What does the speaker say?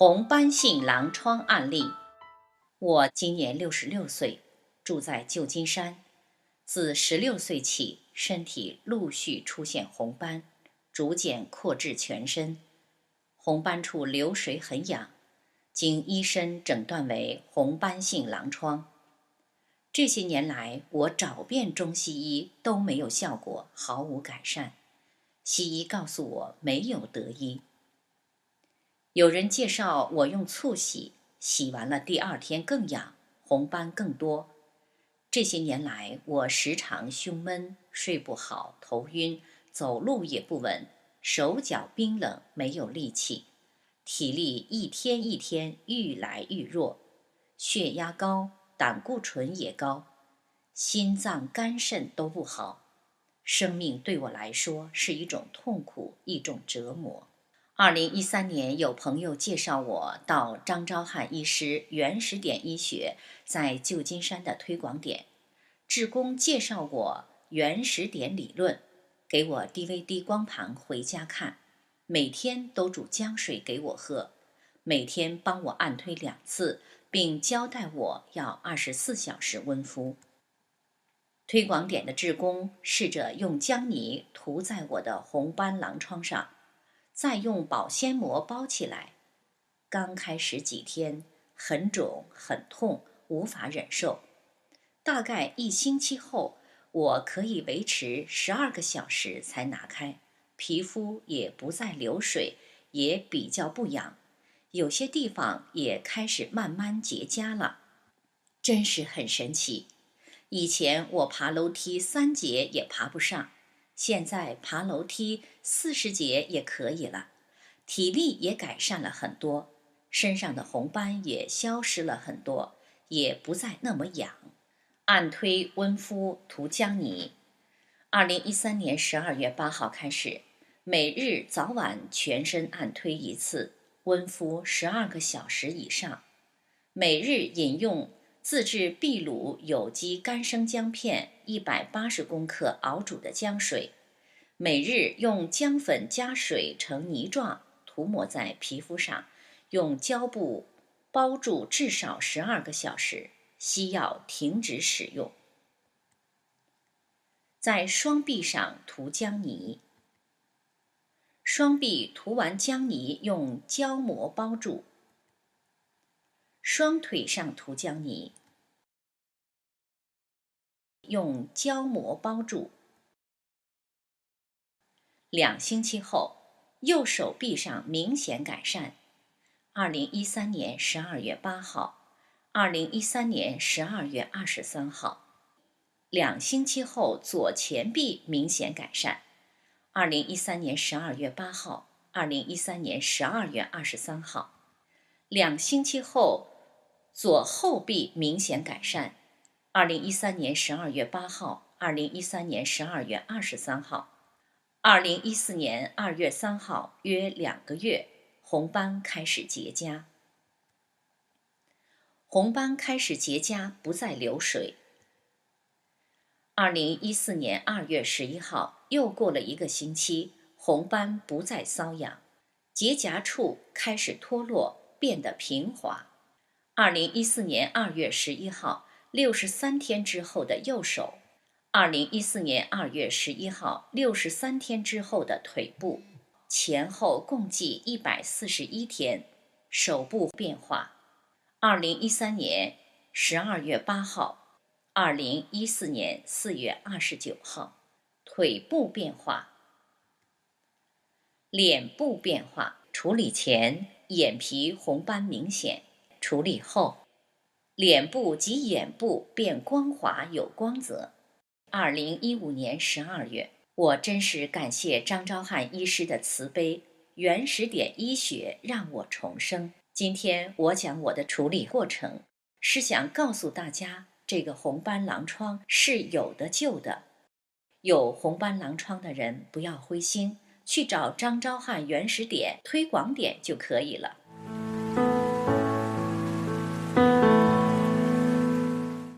红斑性狼疮案例。我今年六十六岁，住在旧金山。自十六岁起，身体陆续出现红斑，逐渐扩至全身。红斑处流水很痒，经医生诊断为红斑性狼疮。这些年来，我找遍中西医都没有效果，毫无改善。西医告诉我没有得医。有人介绍我用醋洗，洗完了第二天更痒，红斑更多。这些年来，我时常胸闷、睡不好、头晕、走路也不稳、手脚冰冷、没有力气，体力一天一天愈来愈弱，血压高，胆固醇也高，心脏、肝肾都不好，生命对我来说是一种痛苦，一种折磨。二零一三年，有朋友介绍我到张昭汉医师原始点医学在旧金山的推广点，志工介绍我原始点理论，给我 DVD 光盘回家看，每天都煮姜水给我喝，每天帮我按推两次，并交代我要二十四小时温敷。推广点的志工试着用姜泥涂在我的红斑狼疮上。再用保鲜膜包起来。刚开始几天很肿很痛，无法忍受。大概一星期后，我可以维持十二个小时才拿开，皮肤也不再流水，也比较不痒，有些地方也开始慢慢结痂了，真是很神奇。以前我爬楼梯三节也爬不上。现在爬楼梯四十节也可以了，体力也改善了很多，身上的红斑也消失了很多，也不再那么痒。按推温敷涂姜泥。二零一三年十二月八号开始，每日早晚全身按推一次，温敷十二个小时以上。每日饮用自制秘鲁有机干生姜片一百八十克熬煮的姜水。每日用姜粉加水成泥状，涂抹在皮肤上，用胶布包住至少十二个小时。西药停止使用。在双臂上涂姜泥。双臂涂完姜泥，用胶膜包住。双腿上涂姜泥，用胶膜包住。两星期后，右手臂上明显改善。二零一三年十二月八号，二零一三年十二月二十三号，两星期后左前臂明显改善。二零一三年十二月八号，二零一三年十二月二十三号，两星期后左后臂明显改善。二零一三年十二月八号，二零一三年十二月二十三号。二零一四年二月三号，约两个月，红斑开始结痂。红斑开始结痂，不再流水。二零一四年二月十一号，又过了一个星期，红斑不再瘙痒，结痂处开始脱落，变得平滑。二零一四年二月十一号，六十三天之后的右手。二零一四年二月十一号，六十三天之后的腿部，前后共计一百四十一天，手部变化。二零一三年十二月八号，二零一四年四月二十九号，腿部变化。脸部变化，处理前眼皮红斑明显，处理后，脸部及眼部变光滑有光泽。二零一五年十二月，我真是感谢张昭汉医师的慈悲，原始点医学让我重生。今天我讲我的处理过程，是想告诉大家，这个红斑狼疮是有的救的。有红斑狼疮的人不要灰心，去找张昭汉原始点推广点就可以了。